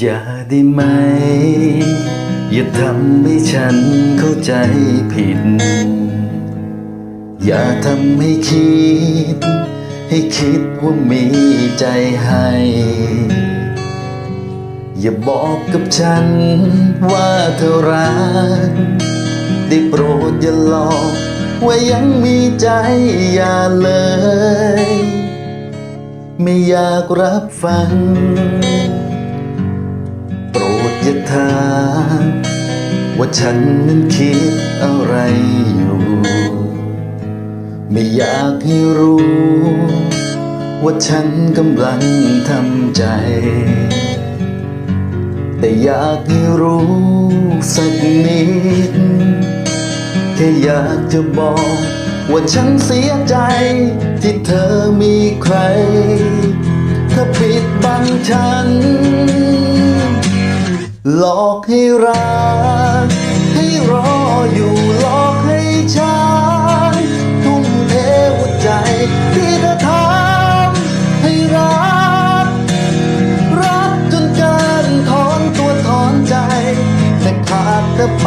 อย่าได้ไหม อย่าทำให้ฉันเข้าใจผิด อย่าทำให้คิด ให้คิดว่ามีใจให้ อย่าบอกกับฉันว่าเธอรัก ได้โปรดอย่าหลอกว่ายังมีใจอย่าเลย ไม่อยากรับฟัง รดอถามว่าฉันนั้นคิดอะไรอยู่ ไม่อยากให้รู้ ว่าฉันกำลังทำใจ แต่อยากให้รู้สักนิด แค่อยากจะบอกว่าฉันเสียใจที่เธอมีใครถ้าปิดบังฉัน หลอกให้รัก ให้รออยู่หลอกให้ช้าทุ่มเทหัวใจที่เธอทำให้รัก รักจนเกินถอนตัวถอนใจ แต่ขาดเธอไป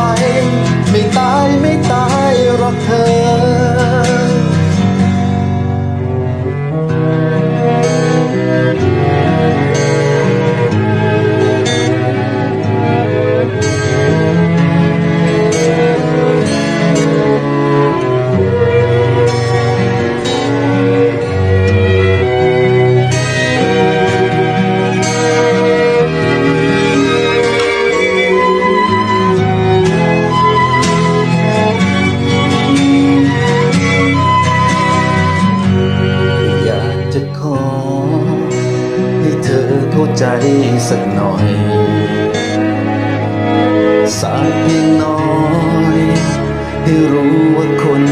ใจสักหน่อยสักเพียงน้อยให้รู้ว่าคน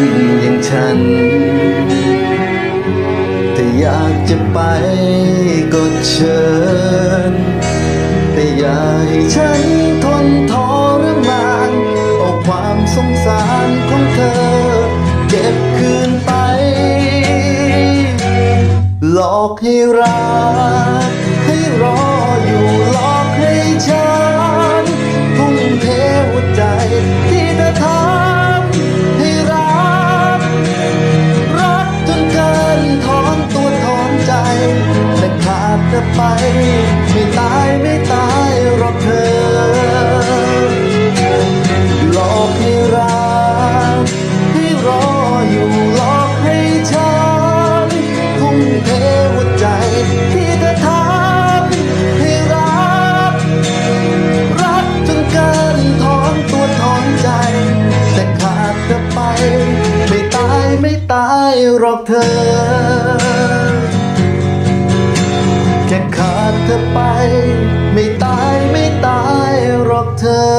อย่างฉันถ้าอยากจะไปก็เชิญ แต่อย่าให้ฉันทนทรมานเอาความสงสารของเธอ เก็บคืนไป หลอกให้รัก รออยู่หลอกให้ฉันทุ่มเทหัวใจที่เธอทำให้รัก รักจนเกินถอนตัวถอนใจ แต่ขาดเธอไป ไม่ตายไม่ตาย อกเธอ จะขาดเธอไป ไม่ตายไม่ตายรอกเธอ